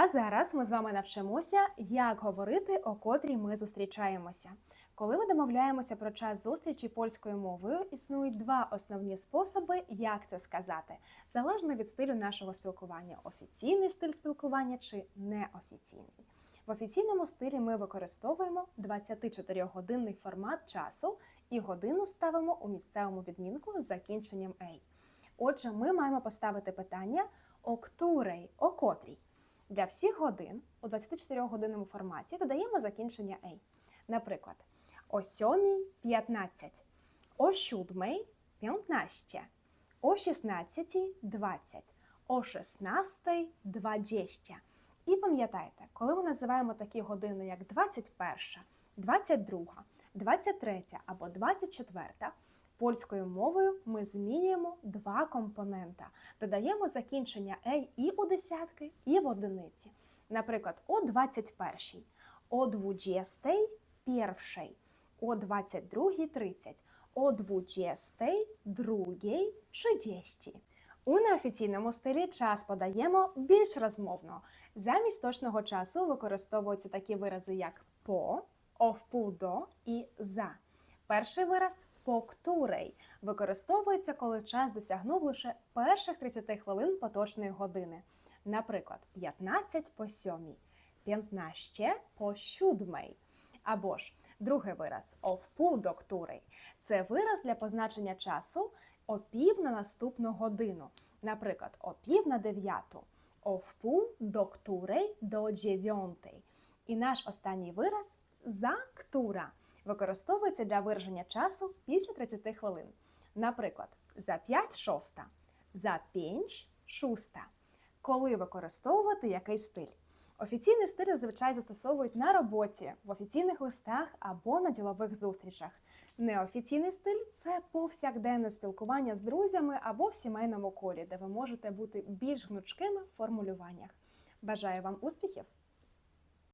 А зараз ми з вами навчимося, як говорити, о котрій ми зустрічаємося. Коли ми домовляємося про час зустрічі польською мовою, існують два основні способи, як це сказати, залежно від стилю нашого спілкування: офіційний стиль спілкування чи неофіційний. В офіційному стилі ми використовуємо 24-годинний формат часу і годину ставимо у місцевому відмінку з закінченням «ей». Отже, ми маємо поставити питання о о котрій. Для всіх годин у 24-годинному форматі додаємо закінчення «ей». Наприклад, о 7.15, о 7.15, о 16.20, о 16.20. І пам'ятайте, коли ми називаємо такі години, як 21, 22, 23 або 24, польською мовою ми змінюємо два компонента. Додаємо закінчення «ей» і у десятки, і в одиниці. Наприклад, о 21, о 21, о 22.30, о 22.30. У неофіційному стилі час подаємо більш розмовно. Замість точного часу використовуються такі вирази, як по, о впул до і за. Перший вираз по ктурей використовується, коли час досягнув лише перших 30 хвилин поточної години. Наприклад, 15 по 7, 15 по 7. Або ж другий вираз о впул. Це вираз для позначення часу о пів на наступну годину. Наприклад, о пів на дев'яту, о впул до dziewiątej. І наш останній вираз за ктура використовується для вираження часу після 30 хвилин. Наприклад, за 5 шоста, за 5 шуста. Коли використовувати який стиль? Офіційний стиль зазвичай застосовують на роботі, в офіційних листах або на ділових зустрічах. Неофіційний стиль це повсякденне спілкування з друзями або в сімейному колі, де ви можете бути більш гнучкими в формулюваннях. Бажаю вам успіхів!